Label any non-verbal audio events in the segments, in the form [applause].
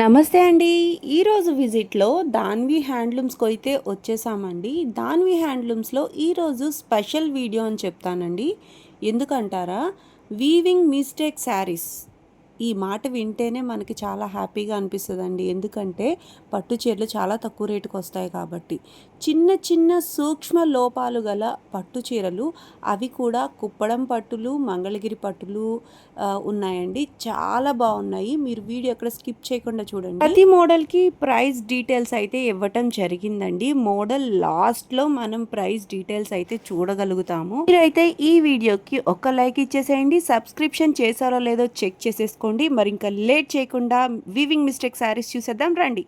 నమస్తే అండి. ఈరోజు విజిట్లో దాన్వి హ్యాండ్లూమ్స్కి అయితే వచ్చేసామండి. దాన్వి హ్యాండ్లూమ్స్లో ఈరోజు స్పెషల్ వీడియో అని చెప్తానండి. ఎందుకంటారా? వీవింగ్ మిస్టేక్ శారీస్ ఈ మాట వింటేనే మనకి చాలా హ్యాపీగా అనిపిస్తుందండి. ఎందుకంటే పట్టు చీరలు చాలా తక్కువ రేటుకి వస్తాయి కాబట్టి. చిన్న చిన్న సూక్ష్మ లోపాలు గల పట్టు చీరలు అవి కూడా కుప్పడం పట్టులు మంగళగిరి పట్టులు ఉన్నాయండి. చాలా బాగున్నాయి. మీరు వీడియో ఎక్కడ స్కిప్ చేయకుండా చూడండి. ప్రతి మోడల్కి ప్రైస్ డీటెయిల్స్ అయితే ఇవ్వటం జరిగిందండి. మోడల్ లాస్ట్లో మనం ప్రైస్ డీటెయిల్స్ అయితే చూడగలుగుతాము. మీరైతే ఈ వీడియోకి ఒక లైక్ ఇచ్చేసేయండి. సబ్స్క్రిప్షన్ చేశారో లేదో చెక్ చేసేసుకోండి. మరి ఇంకా లేట్ చేయకుండా వీవింగ్ మిస్టేక్ శారీస్ చూసేద్దాం. రండి.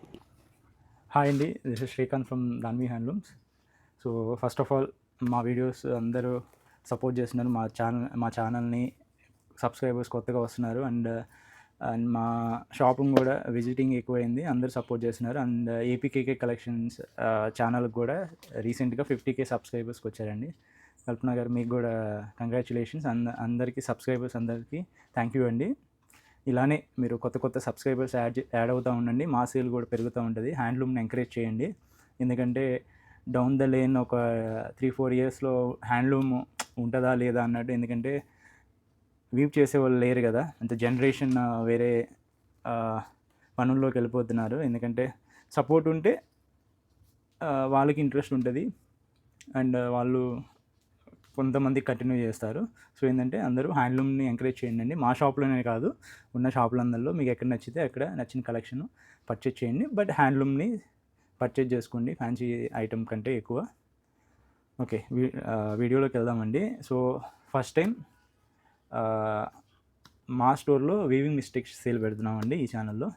హాయ్ అండి. This is Srikanth from Danvi handlooms so first of all మా వీడియోస్ అందరూ సపోర్ట్ చేస్తున్నారు. మా ఛానల్ మా ఛానల్ని సబ్స్క్రైబర్స్ కొత్తగా వస్తున్నారు. అండ్ అండ్ మా షాపింగ్ కూడా విజిటింగ్ ఎక్కువైంది. అందరూ సపోర్ట్ చేస్తున్నారు. అండ్ ఏపీకేకే కలెక్షన్స్ ఛానల్కి కూడా రీసెంట్గా ఫిఫ్టీ కే సబ్స్క్రైబర్స్కి వచ్చారండి కల్పన గారు మీకు కూడా కంగ్రాచులేషన్స్ అంద అందరికీ సబ్స్క్రైబర్స్ అందరికీ థ్యాంక్ యూ అండి. ఇలానే మీరు కొత్త కొత్త సబ్స్క్రైబర్స్ యాడ్ యాడ్ అవుతూ ఉండండి. మా సేల్ కూడా పెరుగుతూ ఉంటుంది. హ్యాండ్లూమ్ని ఎంకరేజ్ చేయండి. ఎందుకంటే డౌన్ ద లేన్ ఒక త్రీ ఫోర్ ఇయర్స్లో హ్యాండ్లూమ్ ఉంటుందా లేదా అన్నట్టు ఎందుకంటే వీవ్ చేసేవాళ్ళు లేరు కదా. అంత జనరేషన్ వేరే పనుల్లోకి వెళ్ళిపోతున్నారు. ఎందుకంటే సపోర్ట్ ఉంటే వాళ్ళకి ఇంట్రెస్ట్ ఉంటుంది. అండ్ వాళ్ళు కొంతమంది కంటిన్యూ చేస్తారు. సో ఏంటంటే అందరూ హ్యాండ్లూమ్ని ఎంకరేజ్ చేయండి అండి. మా షాప్లోనే కాదు ఉన్న షాపులందరిలో మీకు ఎక్కడ నచ్చితే అక్కడ నచ్చిన కలెక్షన్ పర్చేజ్ చేయండి. బట్ హ్యాండ్లూమ్ని పర్చేజ్ చేసుకోండి. ఫ్యాన్సీ ఐటమ్ కంటే ఎక్కువ. ఓకే వీ- వీడియోలోకి వెళ్దామండి. సో ఫస్ట్ టైం మా స్టోర్లో వీవింగ్ మిస్టేక్స్ సేల్ పెడుతున్నామండి ఈ ఛానల్లో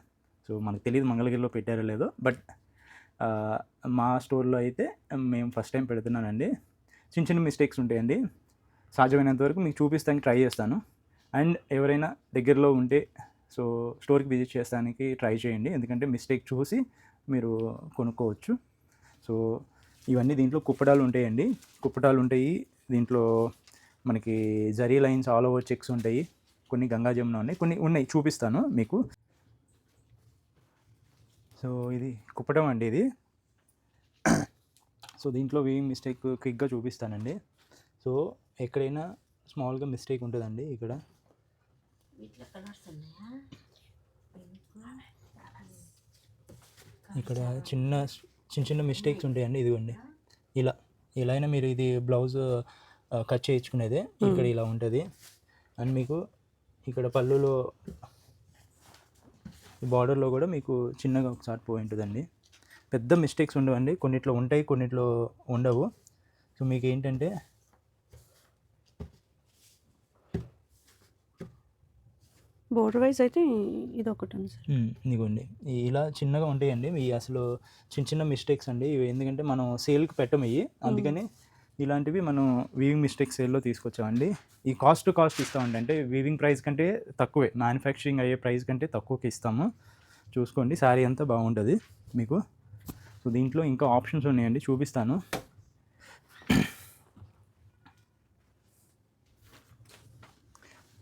సో మనకు తెలియదు మంగళగిరిలో పెట్టారో లేదో. బట్ మా స్టోర్లో అయితే మేము ఫస్ట్ టైం పెడుతున్నానండి. చిన్న చిన్న మిస్టేక్స్ ఉంటాయండి. సాధ్యమైనంత వరకు మీకు చూపిస్తానికి ట్రై చేస్తాను. అండ్ ఎవరైనా దగ్గరలో ఉంటే సో స్టోర్కి విజిట్ చేస్తానికి ట్రై చేయండి. ఎందుకంటే మిస్టేక్ చూసి మీరు కొనుక్కోవచ్చు. సో ఇవన్నీ దీంట్లో కుప్పటాలు ఉంటాయండి. కుప్పటాలు ఉంటాయి. దీంట్లో మనకి zari lines all over checks ఉంటాయి. కొన్ని గంగా జమున ఉన్నాయి. కొన్ని ఉన్నాయి. చూపిస్తాను మీకు. సో ఇది కుప్పటం అండి ఇది. సో దీంట్లో వీవింగ్ మిస్టేక్ క్విక్గా చూపిస్తానండి. సో ఎక్కడైనా స్మాల్గా మిస్టేక్ ఉంటుందండి ఇక్కడ. ఇక్కడ చిన్న చిన్న చిన్న మిస్టేక్స్ ఉంటాయండి ఇదిగోండి. ఇలా ఇలా అయినా మీరు ఇది బ్లౌజ్ కట్ చేయించుకునేదే ఇక్కడ ఇలా ఉంటుంది. అండ్ మీకు ఇక్కడ పళ్ళులో బార్డర్లో కూడా మీకు చిన్నగా ఒకసారి పోయి ఉంటుందండి. పెద్ద మిస్టేక్స్ ఉండవండి. కొన్నిట్లో ఉంటాయి కొన్నిట్లో ఉండవు. సో మీకు ఏంటంటే బోర్డర్ వైజ్ అయితే ఇది ఒకటి ఉంది సార్ ఇదిగోండి. ఇలా చిన్నగా ఉంటాయండి. ఇవి అసలు చిన్న చిన్న మిస్టేక్స్ అండి. ఇవి ఎందుకంటే మనం సేల్కి పెట్టము ఇవి. అందుకని ఇలాంటివి మనం వీవింగ్ మిస్టేక్ సేల్లో తీసుకొచ్చామండి. ఈ కాస్ట్ టు కాస్ట్ ఇస్తామండి. అంటే వీవింగ్ ప్రైస్ కంటే తక్కువే. మ్యానుఫ్యాక్చరింగ్ అయ్యే ప్రైస్ కంటే తక్కువకి ఇస్తాము. చూసుకోండి. శారీ అంతా బాగుంటుంది మీకు. సో దీంట్లో ఇంకా ఆప్షన్స్ ఉన్నాయండి చూపిస్తాను.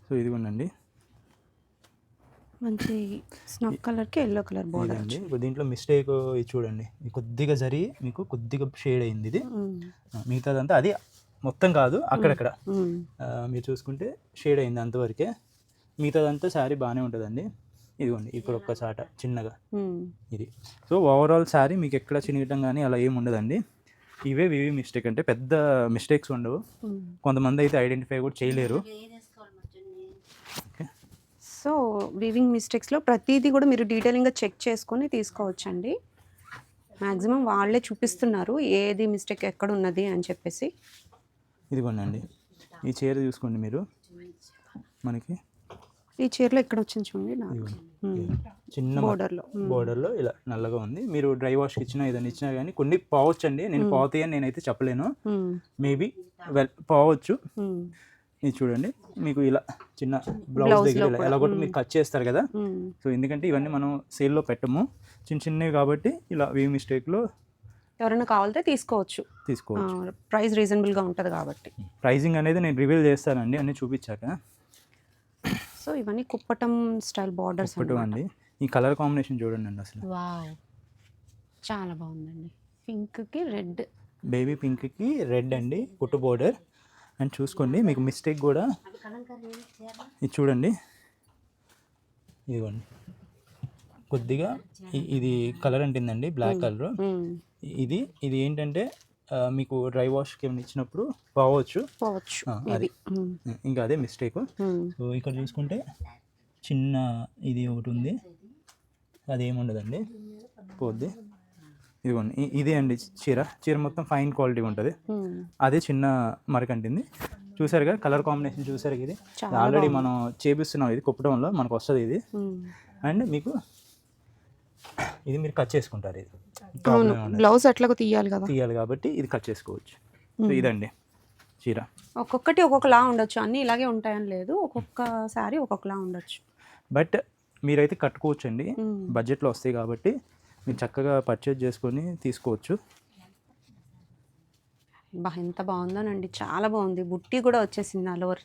సో ఇదిగోండి మంచి స్నఫ్ కలర్కి ఎల్లో కలర్ బోర్డర్ ఇదండి. ఇప్పుడు దీంట్లో మిస్టేక్ ఇది చూడండి. కొద్దిగా జరి మీకు కొద్దిగా షేడ్ అయింది ఇది. మిగతాదంతా అది మొత్తం కాదు అక్కడక్కడ. మీరు చూసుకుంటే షేడ్ అయింది అంతవరకే. మిగతాదంతా శారీ బాగానే ఉంటుందండి. ఇదిగోండి ఇక్కడ ఒక్క చాట చిన్నగా. ఇది. సో ఓవరాల్ శారీ మీకు ఎక్కడ చినిగటం కానీ అలా ఏమి ఉండదండి. ఇవే వివి మిస్టేక్ అంటే పెద్ద మిస్టేక్స్ ఉండవు. కొంతమంది అయితే ఐడెంటిఫై కూడా చేయలేరు. ఓకే. సో వీవింగ్ మిస్టేక్స్లో ప్రతిదీ కూడా మీరు డీటెయిలింగ్గా చెక్ చేసుకొని తీసుకోవచ్చండి. మ్యాక్సిమం వాళ్ళే చూపిస్తున్నారు ఏది మిస్టేక్ ఎక్కడ ఉన్నది అని చెప్పేసి. ఇదిగోండి ఈ చీర చూసుకోండి మీరు. మనకి. ఈ చీరలో ఇక్కడ వచ్చింది చూడండి నాకు. చిన్న బోర్డర్లో బోర్డర్లో ఇలా నల్లగా ఉంది. మీరు డ్రై వాష్కి ఇచ్చినా ఏదైనా ఇచ్చినా కానీ కొన్ని పోవచ్చు అండి నేను పోతాయి అని నేనైతే చెప్పలేను. మేబీ వెల్ పోవచ్చు. ఇది చూడండి. మీకు ఇలా చిన్న బ్లౌజ్ దగ్గర ఇలా ఎలా కూడా మీరు కట్ చేస్తారు కదా. సో ఎందుకంటే ఇవన్నీ మనం సేల్లో పెట్టము. చిన్న చిన్నవి కాబట్టి ఇలా వీ మిస్టేక్లో ఎవరైనా కావాలితే తీసుకోవచ్చు. తీసుకోవచ్చు. ప్రైస్ రీజనబుల్గా ఉంటుంది కాబట్టి. ప్రైజింగ్ అనేది నేను రివీల్ చేస్తానండి. అన్నీ చూపించాక. సో ఇవన్నీ కుప్పటం స్టైల్ బార్డర్స్ అండి. ఈ కలర్ కాంబినేషన్ చూడండి అండి అసలు. వావ్. చాలా బాగుందండి. పింక్కి రెడ్. బేబీ పింక్కి రెడ్ అండి కుట్టు బోర్డర్ అండ్ చూసుకోండి మీకు మిస్టేక్ కూడా. ఇది చూడండి. ఇదిగోండి. కొద్దిగా ఇది కలర్ అంటుందండి బ్లాక్ కలర్. ఇది ఇది ఏంటంటే మీకు డ్రై వాష్కి ఏమైనా ఇచ్చినప్పుడు పోవచ్చు. అది. ఇంకా అదే మిస్టేక్. సో ఇక్కడ చూసుకుంటే చిన్న ఇది ఒకటి ఉంది. అది ఏముండదండి పోద్ది. ఇదిగోండి. ఇదే అండి చీర. చీర మొత్తం ఫైన్ క్వాలిటీ ఉంటుంది. అదే చిన్న మరకంటింది చూసారుగా కలర్ కాంబినేషన్ చూసారు ఇది? ఆల్రెడీ మనం చేపిస్తున్నాం. ఇది కుప్పడంలో మనకు వస్తుంది ఇది. అండ్ మీకు ఇది మీరు కట్ చేసుకుంటారు ఇది. బ్లౌజ్ అట్లాగా తీయాలి కదా. తీయాలి కాబట్టి ఇది కట్ చేసుకోవచ్చు. సో ఇదండి చీర. ఒక్కొక్కటి ఒక్కొక్కలా ఉండొచ్చు. అన్నీ ఇలాగే ఉంటాయని లేదు. ఒక్కొక్క శారీ ఒక్కొక్కలా ఉండొచ్చు. బట్ మీరైతే కట్టుకోవచ్చు అండి. బడ్జెట్లో వస్తాయి కాబట్టి మీరు చక్కగా పర్చేజ్ చేసుకొని తీసుకోవచ్చు. బా ఎంత బాగుందోనండి. చాలా బాగుంది. బుట్టి కూడా వచ్చేసింది ఓవర్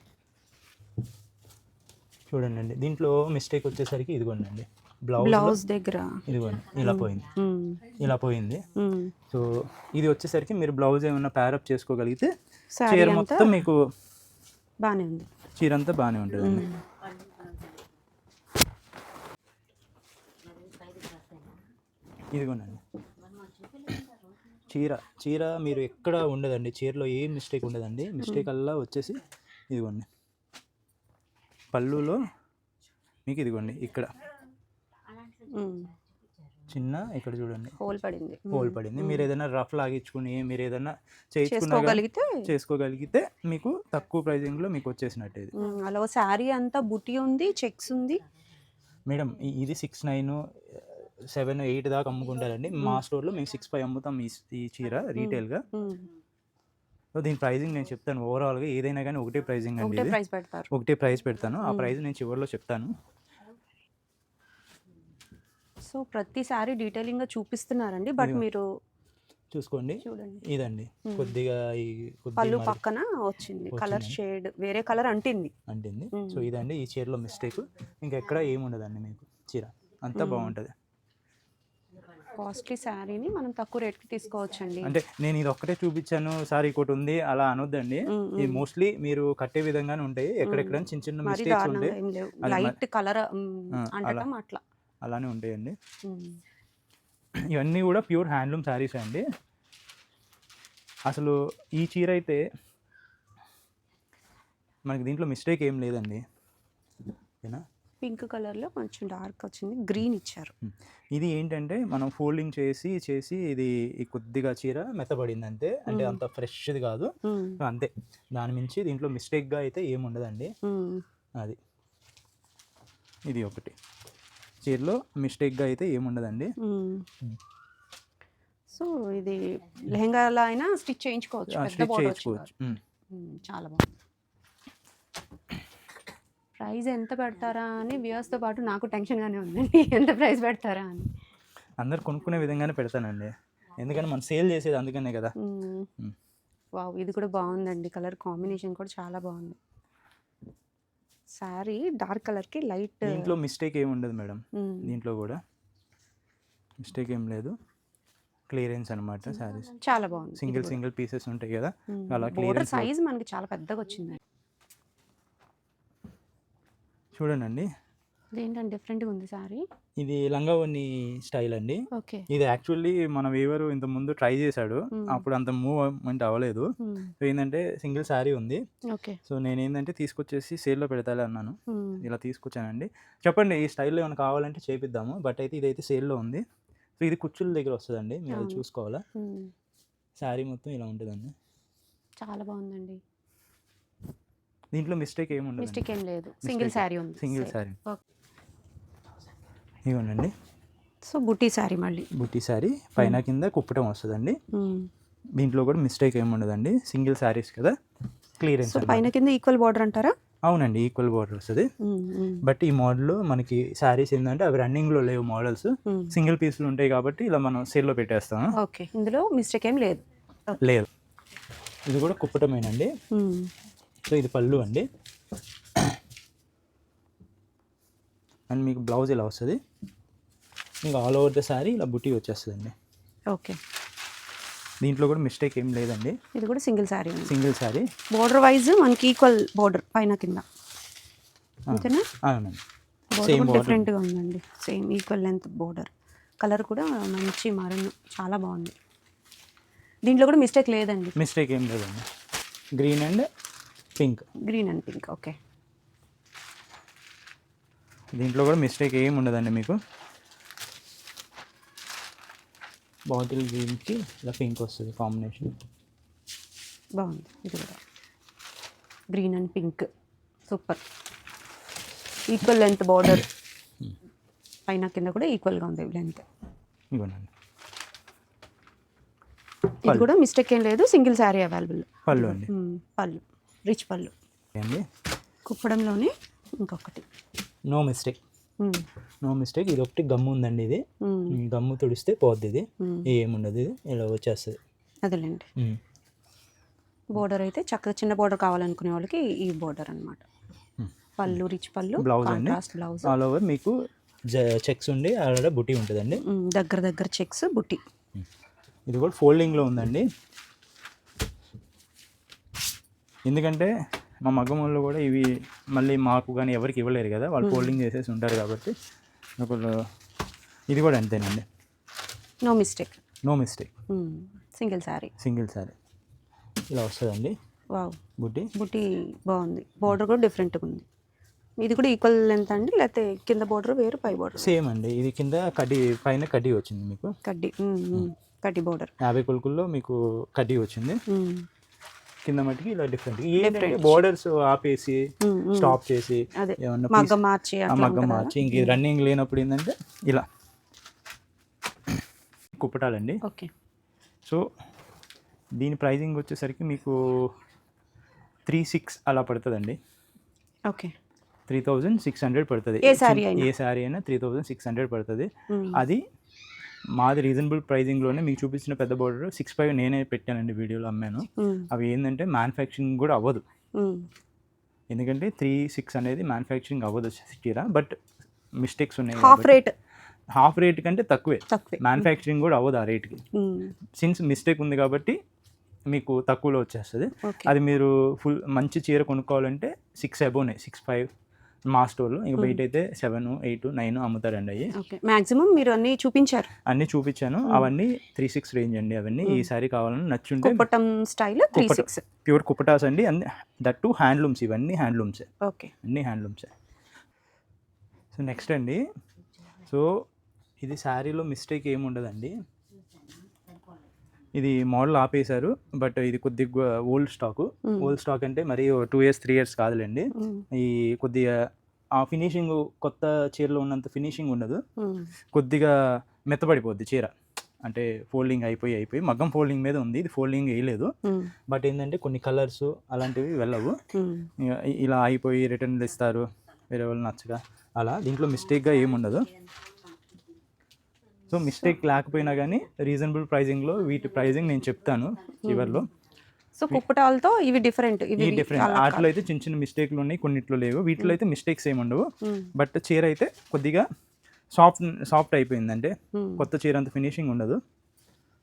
చూడండి అండి దీంట్లో మిస్టేక్ వచ్చేసరికి ఇదిగోండి అండి బ్లౌజ్ దగ్గర. ఇదిగోండి ఇలా పోయింది. మ్మ్. ఇలా పోయింది. సో ఇది వచ్చేసరికి మీరు బ్లౌజ్ ఏమైనా ప్యారప్ చేసుకోగలిగితే చీర మొత్తం మీకు బాగానే ఉంది. చీర అంతా బాగానే ఉంటుందండి. ఇదిగోనండి. చీర చీర మీరు ఎక్కడ ఉండదండి. చీరలో ఏం మిస్టేక్ ఉండదండి. మిస్టేక్ అల్లా వచ్చేసి ఇదిగోండి పళ్ళులో మీకు ఇదిగోండి ఇక్కడ. చిన్న ఇక్కడ చూడండి. హోల్ పడింది. హోల్ పడింది. మీరు ఏదైనా రఫ్ లాగించుకుని మీరు ఏదైనా చేసుకోగలిగితే? చేసుకోగలిగితే మీకు తక్కువ ప్రైజింగ్లో మీకు వచ్చేసినట్టు ఇది. అలా శారీ అంతా బుట్టి ఉంది చెక్స్ ఉంది. మేడం ఇది సిక్స్ నైన్ సెవెన్ ఎయిట్ దాకా అమ్ముకుంటారండి. మా స్టోర్లో మేము సిక్స్ ఫైవ్ అమ్ముతాం ఈ చీర రీటైల్గా. సో దీని ప్రైజింగ్ నేను చెప్తాను. ఓవరాల్గా ఏదైనా కానీ ఒకటే ప్రైజింగ్ అండి ఒకటే ప్రైస్ పెడతారు. ఒకటే ప్రైస్ పెడతాను. ఆ ప్రైస్ నేను చివరిలో చెప్తాను. సో ప్రతి శారీ డీటెయిలింగ్గా చూపిస్తున్నారండి బట్. మీరు చూసుకోండి. చూడండి. ఇదండి. కొద్దిగా ఈ పళ్ళు పక్కన వచ్చింది. కలర్. షేడ్ వేరే కలర్ అంటింది. అంటింది. సో ఇదండి ఈ చీరలో మిస్టేక్ ఇంకా ఎక్కడ ఏముండదండి మీకు. చీర అంతా బాగుంటుంది. కాస్ట్లీ శారీని మనం తక్కువ రేట్కి తీసుకోవచ్చండి. అంటే నేను ఇది ఒక్కటే చూపించాను సార్ ఇంకోటి ఉంది అలా అనొద్దండి. ఇది మోస్ట్లీ మీరు కట్టే విధంగానే ఉంటాయి ఎక్కడెక్కడ చిన్న చిన్న మిస్టేక్స్ ఉంటాయి లైట్ కలర్ అంటటం అట్లా. అలానే ఉంటాయండి. ఇవన్నీ కూడా ప్యూర్ హ్యాండ్లూమ్ శారీస్ అండి. అసలు ఈ చీర అయితే మనకి దీంట్లో మిస్టేక్ ఏం లేదండి. ఓకేనా? పింక్ కలర్లో కొంచెం డార్క్ వచ్చింది గ్రీన్ ఇచ్చారు. ఇది ఏంటంటే మనం ఫోల్డింగ్ చేసి చేసి ఇది కొద్దిగా చీర మెత్తబడింది అంతే అంటే అంత ఫ్రెష్ది కాదు. అంతే. దాని మించి దీంట్లో మిస్టేక్గా అయితే ఏం ఉండదండి. మ్మ్. అది. ఇది ఒకటి. చీరలో మిస్టేక్గా అయితే ఏముండదండి. సో ఇది లెహంగాలో అయినా స్టిచ్ చేయించుకోవచ్చు. స్టిచ్. మ్మ్, చాలా బాగుంది. ప్రైస్ ఎంత పెడతారా అని వ్యూవర్స్తో పాటు నాకు టెన్షన్గానే ఉందండి. [laughs] ఎంత ప్రైస్ పెడతారా అని. అందరు కొనుక్కునే విధంగానే పెడతానండి. ఎందుకంటే మనం సేల్ చేసేది అందుకనే కదా. వావ్ ఇది కూడా బాగుందండి. కలర్ కాంబినేషన్ కూడా చాలా బాగుంది. శారీ డార్క్ కలర్కి లైట్. దీంట్లో మిస్టేక్ ఏమి ఉండదు మేడం. దీంట్లో కూడా మిస్టేక్ ఏం లేదు. క్లియరెన్స్ అనమాట శారీస్. చాలా బాగుంది. సింగిల్ సింగిల్ పీసెస్ ఉంటాయి కదా. అలా క్లియరెన్స్ సైజ్ మనకి చాలా పెద్దగా వచ్చింది చూడండి ఇదేంటంటే డిఫరెంట్గా ఉంది శారీ ఇది లంగావోని స్టైల్ అండి. ఓకే. ఇది యాక్చువల్లీ మన వీవరు ఇంత ముందు ట్రై చేశాడు. అప్పుడు అంత మూవ్మెంట్ అవ్వలేదు. సో ఏంటంటే సింగిల్ శారీ ఉంది. ఓకే. సో నేను ఏంటంటే తీసుకొచ్చేసి సేల్లో పెడతాలే అన్నాను. ఇలా తీసుకొచ్చానండి. చెప్పండి ఈ స్టైల్లో ఏమైనా కావాలంటే చేపిద్దాము. బట్ అయితే ఇదైతే సేల్లో ఉంది. సో ఇది కుచ్చుల దగ్గర వస్తుందండి. మీరు. చూసుకోవాలా? శారీ మొత్తం ఇలా ఉంటుందండి. చాలా బాగుందండి. దీంట్లో మిస్టేక్ ఏమి ఉండదు మిస్టేక్ ఏం లేదు. సింగిల్ శారీ ఉంది. Single sari okay. ఇవ్వండి సో బుటీ శారీ మళ్ళీ. బుట్టి శారీ పైన కింద కుప్పటం వస్తుందండి. దీంట్లో కూడా మిస్టేక్ ఏమి ఉండదండి. సింగిల్ శారీస్ కదా. క్లియరెన్స్ సో పైన కింద ఈక్వల్ బార్డర్ అంటారా? అవునండి ఈక్వల్ బార్డర్ వస్తుంది. బట్ ఈ మోడల్ మనకి శారీస్ ఏంటంటే అవి రన్నింగ్లో లేవు మోడల్స్. సింగిల్ పీస్లు ఉంటాయి కాబట్టి ఇలా మనం సేల్లో పెట్టేస్తాము ఓకే. ఇందులో మిస్టేక్ ఏం లేదు. లేదు. ఇది కూడా కుప్పటమేనండి. సో ఇది పళ్ళు అండి. అండ్ మీకు బ్లౌజ్ ఇలా వస్తుంది? ఇంకా ఆల్ ఓవర్ ద శారీ ఇలా బుటీ వచ్చేస్తుందండి. ఓకే. దీంట్లో కూడా మిస్టేక్ ఏం లేదండి. ఇది కూడా single sari single sari. Border wise మనకి ఈక్వల్ బోర్డర్ పైన కింద. అంతేనా? అవునండి. బోర్డర్ సేమ్ డిఫరెంట్గా ఉందండి. Same equal length border colour కూడా మంచి మరన్ చాలా బాగుంది. దీంట్లో కూడా మిస్టేక్ లేదండి. మిస్టేక్ ఏం లేదండి. Green and pink green and pink okay దీంట్లో కూడా మిస్టేక్ ఏం ఉండదండి మీకు. బాటిల్ గ్రీన్కి ఇలా పింక్ వస్తుంది కాంబినేషన్ బాగుంది ఇది కూడా. Green and pink super equal length border పైన కింద కూడా ఈక్వల్గా ఉంది లెంత్ ఇవ్వండి ఇది కూడా మిస్టేక్ ఏం లేదు సింగిల్ శారీ అవైలబుల్ పళ్ళు అండి. పళ్ళు. రిచ్ పళ్ళు. అండి కుప్పడంలోనే ఇంకొకటి. No mistake. నో మిస్టేక్ ఇది ఒకటి గమ్ము ఉందండి ఇది. మ్మ్. ఈ గమ్ము తుడిస్తే పోద్ది ఇది. మ్మ్. ఏముండదు ఇది. ఇలా వచ్చేస్తుంది. అదేలేండి. బోర్డర్ అయితే చక్కగా చిన్న బోర్డర్ కావాలనుకునే వాళ్ళకి ఈ బోర్డర్ అన్నమాట. మ్మ్. పళ్ళు రిచ్ పళ్ళు బ్లౌజ్ అండి? బ్లౌజ్ ఆల్ ఓవర్ మీకు చెక్స్ ఉండి ఆడ బుటీ ఉంటుందండి. దగ్గర దగ్గర చెక్స్ బుట్టి. ఇది కూడా ఫోల్డింగ్లో ఉందండి. ఎందుకంటే మా మగ్గం వాళ్ళు కూడా ఇవి మళ్ళీ మాకు కానీ ఎవరికి ఇవ్వలేరు కదా వాళ్ళు ఫోల్డింగ్ చేసేసి ఉంటారు కాబట్టి ఒకళ్ళు ఇది కూడా అంతేనండి. No mistake no mistake single sari single sari ఇలా వస్తుందండి. వావ్ బుట్టి. బుట్టి బాగుంది. బోర్డర్ కూడా డిఫరెంట్గా ఉంది. ఇది కూడా ఈక్వల్ లెంత్ అండి లేకపోతే కింద బోర్డర్ వేరు పై బోర్డర్ సేమ్ అండి. ఇది కింద కడ్డీ పైన కడ్డీ వచ్చింది మీకు. కడ్డీ. కడ్డీ బోర్డర్ యాభై కొలుకుల్లో మీకు కడ్డీ వచ్చింది. కింద మట్టికి ఇలా డిఫరెంట్ ఏంటంటే బోర్డర్స్ ఆపేసి. స్టాప్ చేసి మగ్గం మార్చి మగ్గం? మార్చి. ఇంక రన్నింగ్ లేనప్పుడు ఏంటంటే ఇలా. కుప్పటాలండి. ఓకే. సో దీని ప్రైజింగ్ వచ్చేసరికి మీకు త్రీ సిక్స్ అలా పడుతుందండి. Okay. Three thousand six hundred పడుతుంది. ఏ శారీ అయినా. త్రీ థౌజండ్ సిక్స్ హండ్రెడ్ పడుతుంది. అది మాది రీజనబుల్ ప్రైజింగ్లోనే మీకు చూపించిన పెద్ద బోర్డర్ సిక్స్ ఫైవ్ నేనే పెట్టానండి వీడియోలో అమ్మాను. మ్మ్. అవి ఏంటంటే మ్యానుఫ్యాక్చరింగ్ కూడా అవ్వదు. మ్మ్. ఎందుకంటే త్రీ సిక్స్ అనేది మ్యానుఫ్యాక్చరింగ్ అవ్వదు చీర బట్ మిస్టేక్స్ ఉన్నాయి హాఫ్ రేట్ హాఫ్ రేట్ కంటే తక్కువే. తక్కువే. మ్యానుఫ్యాక్చరింగ్ కూడా అవ్వదు ఆ రేట్కి. సిన్స్ మిస్టేక్ ఉంది కాబట్టి మీకు తక్కువలో వచ్చేస్తుంది. అది మీరు ఫుల్ మంచి చీర కొనుక్కోవాలంటే సిక్స్ అబోనే సిక్స్ ఫైవ్ మా స్టోర్లో ఇంకా బయట అయితే సెవెన్ ఎయిట్ నైన్ అమ్ముతారండి అవి ఓకే. మాక్సిమం మీరు అన్ని చూపించారు. అన్నీ చూపించాను. అవన్నీ త్రీ సిక్స్ రేంజ్ అండి అవన్నీ. ఈ సారీ కావాలని నచ్చుంటే Kuppatam style three. Six. Pure Kuppatams అండి. అన్ని దట్ టు హ్యాండ్లూమ్స్ ఇవన్నీ హ్యాండ్లూమ్సే. ఓకే. అన్నీ హ్యాండ్లూమ్సే. సో నెక్స్ట్ అండి. సో ఇది శారీలో మిస్టేక్ ఏమి ఉండదండి ఇది మోడల్ ఆపేశారు బట్ ఇది కొద్దిగా ఓల్డ్ స్టాక్. ఓల్డ్ స్టాక్ అంటే మరి టూ ఇయర్స్ త్రీ ఇయర్స్ కాదులేండి. ఈ కొద్దిగా ఆ ఫినిషింగ్ కొత్త చీరలో ఉన్నంత ఫినిషింగ్ ఉండదు. కొద్దిగా మెత్తబడిపోద్ది చీర. అంటే ఫోల్డింగ్ అయిపోయి అయిపోయి మగ్గం ఫోల్డింగ్ మీద ఉంది ఇది ఫోల్డింగ్ వేయలేదు. బట్ ఏంటంటే కొన్ని కలర్స్ అలాంటివి వెళ్ళవు. ఇలా అయిపోయి రిటర్న్లు ఇస్తారు వేరే వాళ్ళు నచ్చగా అలా దీంట్లో మిస్టేక్గా ఏముండదు. సో మిస్టేక్ లేకపోయినా కానీ రీజనబుల్ ప్రైజింగ్లో వీటి ప్రైజింగ్ నేను చెప్తాను చివర్లో సో కుప్పటాలతో ఇవి డిఫరెంట్ ఇవి డిఫరెంట్. వాటిలో అయితే చిన్న చిన్న మిస్టేక్లు ఉన్నాయి కొన్నిట్లో లేవు. వీటిలో అయితే మిస్టేక్స్ ఏమి ఉండవు. మ్మ్. బట్ చీర అయితే కొద్దిగా సాఫ్ట్ సాఫ్ట్ అయిపోయింది అంటే. కొత్త చీర అంత ఫినిషింగ్ ఉండదు.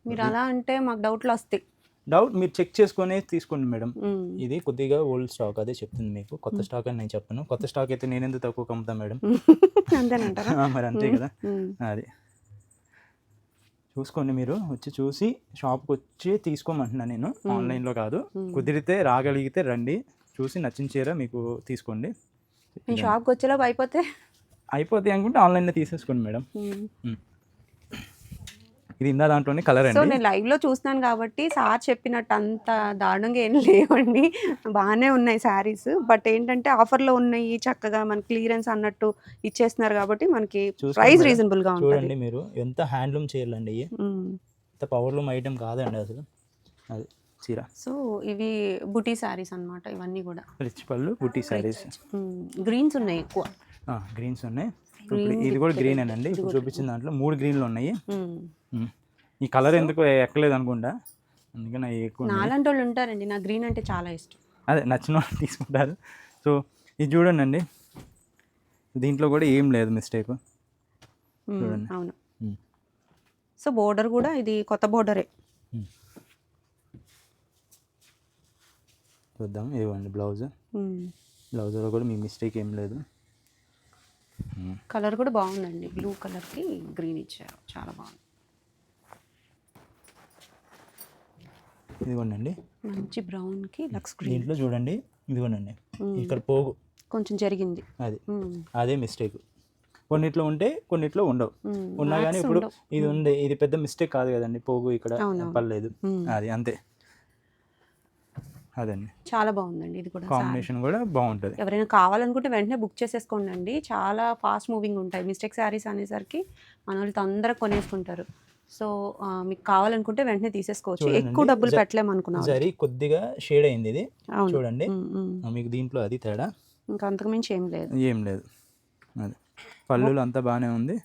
మీరు అలా అంటే మాకు డౌట్లు వస్తాయి. డౌట్ మీరు చెక్ చేసుకొని తీసుకోండి మేడం. ఇది కొద్దిగా ఓల్డ్ స్టాక్ అదే చెప్తుంది మీకు. కొత్త స్టాక్ అని నేను చెప్పను. కొత్త స్టాక్ అయితే నేను ఎందుకు తక్కువ అమ్ముతా మేడం? [laughs] అంతేనంటారా? [laughs] మరి అంతే కదా. అది. చూసుకోండి మీరు వచ్చి చూసి షాప్కి వచ్చి తీసుకోమంటున్నా నేను. ఆన్లైన్లో కాదు. కుదిరితే రాగలిగితే రండి చూసి నచ్చిన చీర మీకు తీసుకోండి. మీ షాప్కి వచ్చేలోపు అయిపోతే? అయిపోతాయి అనుకుంటే ఆన్లైన్లో తీసేసుకోండి మేడం. ఇది ఇందా దాంట్లోనే కలర్ సో అండి. నేను లైవ్లో చూస్తున్నాను కాబట్టి సార్ చెప్పినట్టు అంత దారుణంగా ఏం లేవండి. బాగానే ఉన్నాయి శారీస్ బట్ ఏంటంటే ఆఫర్లో ఉన్నాయి చక్కగా మన క్లియరెన్స్ అన్నట్టు ఇచ్చేస్తున్నారు కాబట్టి మనకి చూసుకోండి ప్రైస్ మేడం. రీజనబుల్గా ఉంటుంది. చూడండి మీరు ఎంత హ్యాండ్లూమ్ ఇవి. మ్మ్. ఎంత పవర్లూమ్ ఐటమ్ కాదండి అసలు. అది చీర. సో ఇవి బుటీ శారీస్ అన్నమాట ఇవన్నీ కూడా. రిచ్ పళ్ళు బుట్టి శారీస్ గ్రీన్స్ ఉన్నాయి ఎక్కువ. గ్రీన్స్ ఉన్నాయి. ఇప్పుడు ఇది కూడా గ్రీన్ అండి ఇప్పుడు చూపించిన దాంట్లో మూడు గ్రీన్లు ఉన్నాయి. మ్మ్. ఉమ్. ఈ కలర్ ఎందుకు ఎక్కలేదు అనుకుంటా అందుకని అవి ఎక్కువ. నాలాంటి వాళ్ళు ఉంటారండి. నా గ్రీన్ అంటే చాలా ఇష్టం. అదే నచ్చిన వాళ్ళు తీసుకుంటారు. సో ఇది చూడండి అండి దీంట్లో కూడా ఏం లేదు మిస్టేక్ మ్మ్. చూడండి. అవును. సో బోర్డర్ కూడా ఇది కొత్త బోర్డరే చూద్దాం. ఇదిగోండి బ్లౌజ్ బ్లౌజ్లో కూడా మీ మిస్టేక్ ఏం లేదు. కలర్ కూడా బాగుందండి. బ్లూ కలర్కి గ్రీన్ ఇచ్చారు. చాలా బాగుంది. ఇదిగోండి మంచి బ్రౌన్కి లక్స్ గ్రీన్. దీంట్లో చూడండి. ఇదిగోనండి. ఇక్కడ పోగు. కొంచెం జరిగింది. అది. అదే మిస్టేక్. కొన్నిట్లో ఉంటే కొన్నిట్లో ఉండవు. ఉన్నా కానీ ఇప్పుడు. ఇది ఉంది. ఇది పెద్ద మిస్టేక్ కాదు కదండి. పోగు ఇక్కడ. పర్లేదు. అది అంతే. అదండి. చాలా బాగుందండి ఇది కూడా కాంబినేషన్ కూడా బాగుంటుంది. ఎవరైనా కావాలనుకుంటే వెంటనే బుక్ చేసేసుకోండి అండి చాలా ఫాస్ట్ మూవింగ్ ఉంటాయి. మిస్టేక్ శారీస్ అనేసరికి మన వాళ్ళు తొందరగా కొనేసుకుంటారు. సో మీకు కావాలనుకుంటే వెంటనే తీసేసుకోవచ్చు. ఎక్కువ డబ్బులు పెట్టలేము అనుకున్నాను జరీ కొద్దిగా షేడ్ అయింది ఇది. చూడండి. మీకు దీంట్లో అది తేడా? ఇంకా అంతకుమించి ఏం లేదు. ఏం లేదు. అది. పళ్ళులు అంతా బాగానే ఉంది.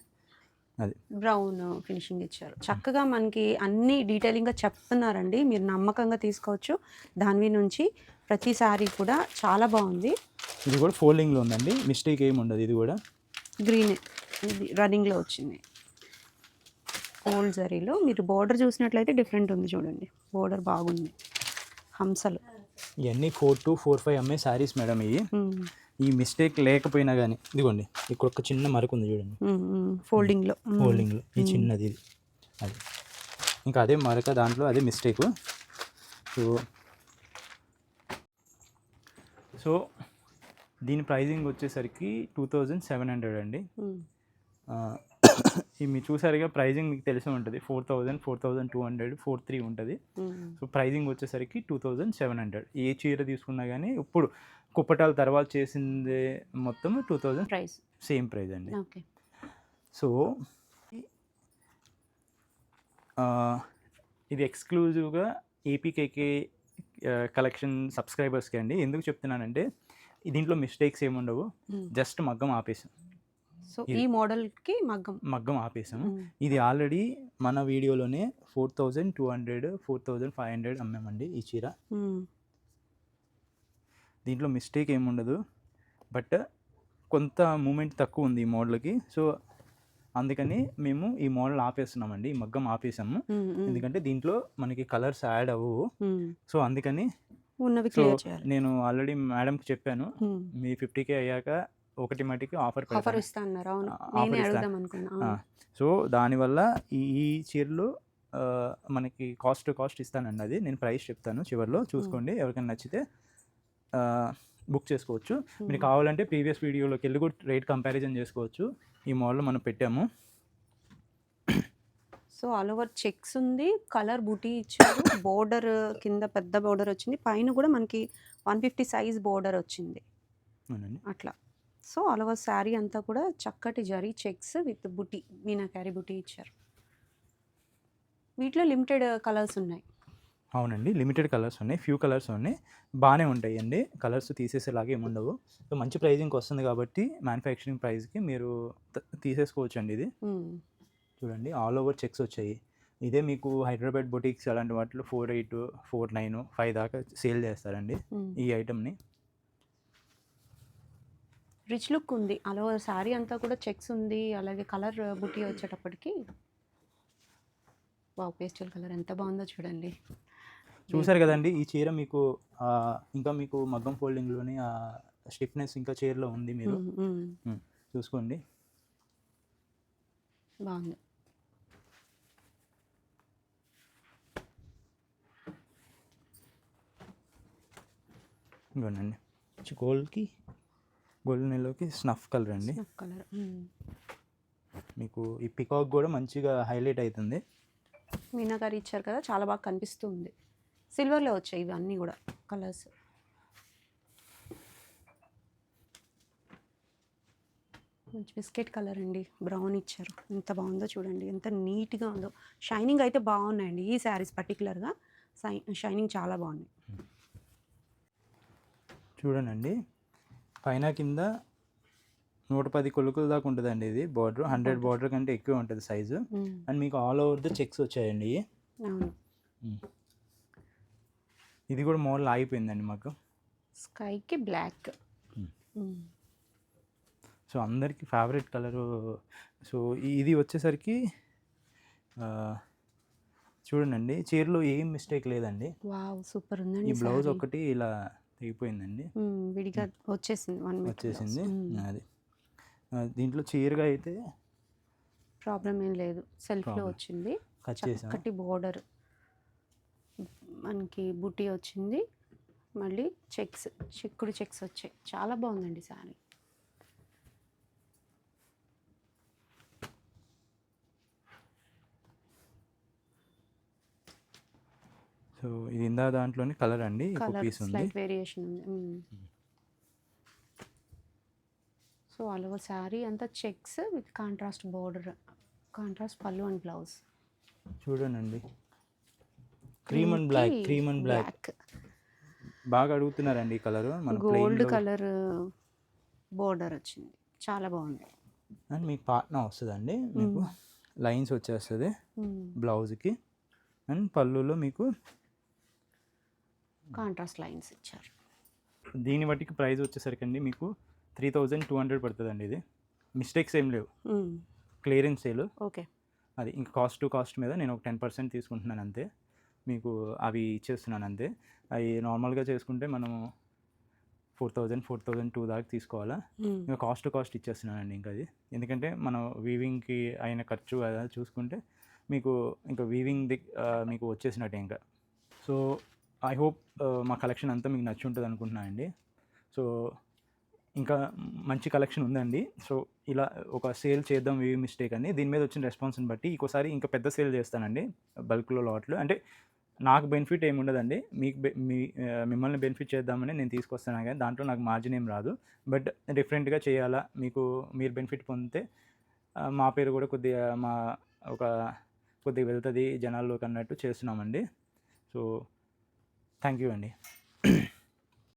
అది. బ్రౌన్ ఫినిషింగ్ ఇచ్చారు. చక్కగా మనకి అన్ని డీటెయిలింగ్గా చెప్తున్నారండి. మీరు నమ్మకంగా తీసుకోవచ్చు. దాని నుంచి ప్రతి సారీ కూడా చాలా బాగుంది. ఇది కూడా ఫోల్డింగ్లో ఉందండి. మిస్టేక్ ఏమి ఉండదు. ఇది కూడా. గ్రీన్ ఇది రన్నింగ్లో వచ్చింది. గోల్డ్ జరీలో మీరు బోర్డర్ చూసినట్లయితే డిఫరెంట్ ఉంది చూడండి. బోర్డర్ బాగుంది. హంసలు. ఇవన్నీ ఫోర్ టు ఫోర్ ఫైవ్ అమ్మే శారీస్ మేడం ఇవి. ఈ మిస్టేక్ లేకపోయినా కానీ ఇదిగోండి ఇక్కడ ఒక చిన్న మరకు ఉంది చూడండి. ఫోల్డింగ్లో ఫోల్డింగ్లో ఈ చిన్నది ఇది. అది. ఇంకా అదే మరక దాంట్లో అదే మిస్టేక్ సో సో దీని ప్రైజింగ్ వచ్చేసరికి టూ థౌజండ్ సెవెన్ హండ్రెడ్ అండి. ఇది మీరు చూసారుగా ప్రైజింగ్ మీకు తెలిసి ఉంటుంది. Four thousand four thousand two hundred four three ఉంటుంది. సో ప్రైజింగ్ వచ్చేసరికి టూ థౌజండ్ సెవెన్ హండ్రెడ్. ఏ చీర తీసుకున్నా కానీ ఇప్పుడు కుప్పటాల తర్వాత చేసింది మొత్తం two thousand price. Same price అండి. ఓకే. సో ఇది ఎక్స్క్లూజివ్గా ఏపీకేకే కలెక్షన్ సబ్స్క్రైబర్స్కి అండి. ఎందుకు చెప్తున్నానంటే దీంట్లో మిస్టేక్స్ ఏముండవు. Hmm. జస్ట్ మగ్గం ఆపేసాం. సో ఈ మోడల్కి మగ్గం. మగ్గం ఆపేసాము. ఇది ఆల్రెడీ మన వీడియోలోనే four thousand two hundred four thousand five hundred అమ్మామండి ఈ చీర. దీంట్లో మిస్టేక్ ఏముండదు. బట్ కొంత మూమెంట్ తక్కువ ఉంది ఈ మోడల్కి. సో అందుకని మేము ఈ మోడల్ ఆపేస్తున్నామండి. ఈ మగ్గం ఆపేసాము. ఎందుకంటే దీంట్లో మనకి కలర్స్ యాడ్ అవ్వవు. సో అందుకని ఉన్నవి నేను ఆల్రెడీ మేడంకి చెప్పాను. మీ ఫిఫ్టీకే అయ్యాక ఒకటి మటుకి ఆఫర్ ఆఫర్ ఇస్తా అన్నారు. అవును. నేనే. అడుగుదాం అనుకున్నా. సో దానివల్ల ఈ చీరలు మనకి కాస్ట్ టు కాస్ట్ ఇస్తానండి అది. నేను ప్రైస్ చెప్తాను చివరిలో. చూసుకోండి. ఎవరికైనా నచ్చితే బుక్ చేసుకోవచ్చు. మీరు. కావాలంటే ప్రీవియస్ వీడియోలోకి వెళ్ళి కూడా రేట్ కంపారిజన్ చేసుకోవచ్చు. ఈ మోడల్ మనం పెట్టాము. సో ఆల్ ఓవర్ చెక్స్ ఉంది. కలర్ బూటీ ఇచ్చారు. బోర్డర్ కింద పెద్ద బోర్డర్ వచ్చింది. పైన కూడా మనకి వన్ ఫిఫ్టీ సైజ్ బోర్డర్ వచ్చింది. అట్లా. సో ఆల్ ఓవర్ శారీ అంతా కూడా చక్కటి జరీ చెక్స్ విత్ బుటీ మీనాకారి బుటీ ఇచ్చారు. వీటిలో లిమిటెడ్ కలర్స్ ఉన్నాయి. అవునండి. లిమిటెడ్ కలర్స్ ఉన్నాయి. ఫ్యూ కలర్స్ ఉన్నాయి. బాగానే ఉంటాయి అండి కలర్స్ తీసేసేలాగా ఏమి ఉండవు. సో మంచి ప్రైజింగ్కి వస్తుంది కాబట్టి మ్యానుఫ్యాక్చరింగ్ ప్రైస్కి మీరు తీసేసుకోవచ్చు అండి ఇది. చూడండి. ఆల్ ఓవర్ చెక్స్ వచ్చాయి. ఇదే మీకు హైదరాబాద్ బొటిక్స్ అలాంటి వాటిలో four eight four nine five దాకా సేల్ చేస్తారండి. ఈ ఐటమ్ని రిచ్ లుక్ ఉంది. ఓవర్ శారీ అంతా కూడా చెక్స్ ఉంది. అలాగే కలర్ బుటీ వచ్చేటప్పటికి వావ్ పేస్టల్ కలర్ ఎంత బాగుందో చూడండి. చూసారు కదండి ఈ చీర మీకు ఆ, ఇంకా మీకు మగ్గం ఫోల్డింగ్లోని స్టిఫ్నెస్ ఇంకా చీరలో ఉంది మీరు. చూసుకోండి. బాగుంది. ఇవ్వండి గోల్డ్కి గోల్డెన్ ఎల్లోకి స్నఫ్ కలర్ అండి. కలర్. మీకు ఈ పికాక్ కూడా మంచిగా హైలైట్ అవుతుంది మీనాకారి ఇచ్చారు కదా చాలా బాగా కనిపిస్తుంది. సిల్వర్లో వచ్చాయి ఇవన్నీ కూడా కలర్స్. మంచి బిస్కెట్ కలర్ అండి బ్రౌన్ ఇచ్చారు. ఎంత బాగుందో చూడండి ఎంత నీట్గా ఉందో. షైనింగ్ అయితే బాగున్నాయండి ఈ శారీస్ పర్టికులర్గా షైనింగ్ చాలా బాగున్నాయి చూడండి. పైన కింద నూట పది కొలుకుల దాకా ఉంటుందండి ఇది బార్డర్. హండ్రెడ్ బార్డర్ కంటే ఎక్కువ ఉంటుంది సైజు. అండ్ మీకు ఆల్ ఓవర్ ద చెక్స్ వచ్చాయండి. ఇది కూడా మోడల్ ఆగిపోయిందండి మాకు. స్కైకి బ్లాక్. సో అందరికి ఫేవరెట్ కలరు. సో ఇది వచ్చేసరికి చూడండి చీరలో ఏం మిస్టేక్ లేదండి. సూపర్ ఈ ఉందండి బ్లౌజ్ saree. ఒకటి ఇలా తెగిపోయిందండి. మ్మ్, విడిగా వచ్చేసింది వన్ వచ్చేసింది. అది. దీంట్లో చీరగా అయితే ప్రాబ్లం ఏం లేదు. సెల్ఫ్లో. వచ్చింది. చక్కటి బోర్డర్ మనకి బుట్టి వచ్చింది. మళ్ళీ చెక్స్ చిక్కుడు చెక్స్ వచ్చాయి. చాలా బాగుందండి శారీ సో ఇది ఇందా దాంట్లోని కలర్ అండి ఇంకో కలర్ పీస్ ఉంది. స్లైట్ వేరియేషన్ ఉంది. సో ఆల్ ఓవర్ శారీ అంతా checks with contrast border contrast పళ్ళు అండ్ బ్లౌజ్ చూడండి cream and black cream and black బాగా అడుగుతున్నారండి ఈ కలర్ మన గోల్డ్ కలర్ బోర్డర్ వచ్చింది. చాలా బాగుంది. అండ్ మీకు పాట్నా వస్తుందండి మీకు. లైన్స్ వచ్చేస్తుంది బ్లౌజ్కి అండ్ పళ్ళులో మీకు కాంట్రాస్ట్ లైన్స్ ఇచ్చారు. దీని బట్టికి ప్రైస్ వచ్చేసరికి అండి మీకు త్రీ థౌజండ్ టూ హండ్రెడ్ పడుతుందండి ఇది. మిస్టేక్స్ ఏం లేవు. Clearance sale okay. అది ఇంకా కాస్ట్ టు కాస్ట్ మీద నేను ఒక టెన్ పర్సెంట్ తీసుకుంటున్నాను అంతే. మీకు అవి ఇచ్చేస్తున్నాను అంతే. అవి నార్మల్గా చేసుకుంటే మనము four thousand four thousand two దాకా తీసుకోవాలా? ఇంకా కాస్ట్ టు కాస్ట్ ఇచ్చేస్తున్నానండి ఇంకా అది. ఎందుకంటే మనం వీవింగ్కి అయిన ఖర్చు అలా చూసుకుంటే మీకు ఇంకా వీవింగ్ మీకు వచ్చేసినట్టే ఇంకా. సో ఐ హోప్ మా కలెక్షన్ అంతా మీకు నచ్చి ఉంటుంది అనుకుంటున్నానండి సో ఇంకా మంచి కలెక్షన్ ఉందండి. సో ఇలా ఒక సేల్ చేద్దాం వీ మిస్టేక్ అని దీని మీద వచ్చిన రెస్పాన్స్ని బట్టి ఇంకోసారి ఇంకా పెద్ద సేల్ చేస్తానండి బల్క్లో లాట్లు. అంటే నాకు బెనిఫిట్ ఏమి ఉండదండి. మీకు మీ మిమ్మల్ని బెనిఫిట్ చేద్దామని నేను తీసుకొస్తాను కానీ దాంట్లో నాకు మార్జిన్ ఏం రాదు. బట్ డిఫరెంట్గా చేయాలా మీకు మీరు బెనిఫిట్ పొందితే మా పేరు కూడా కొద్దిగా మా ఒక కొద్దిగా వెళ్తుంది జనాల్లోకి అన్నట్టు చేస్తున్నామండి. సో థ్యాంక్ యూ అండి.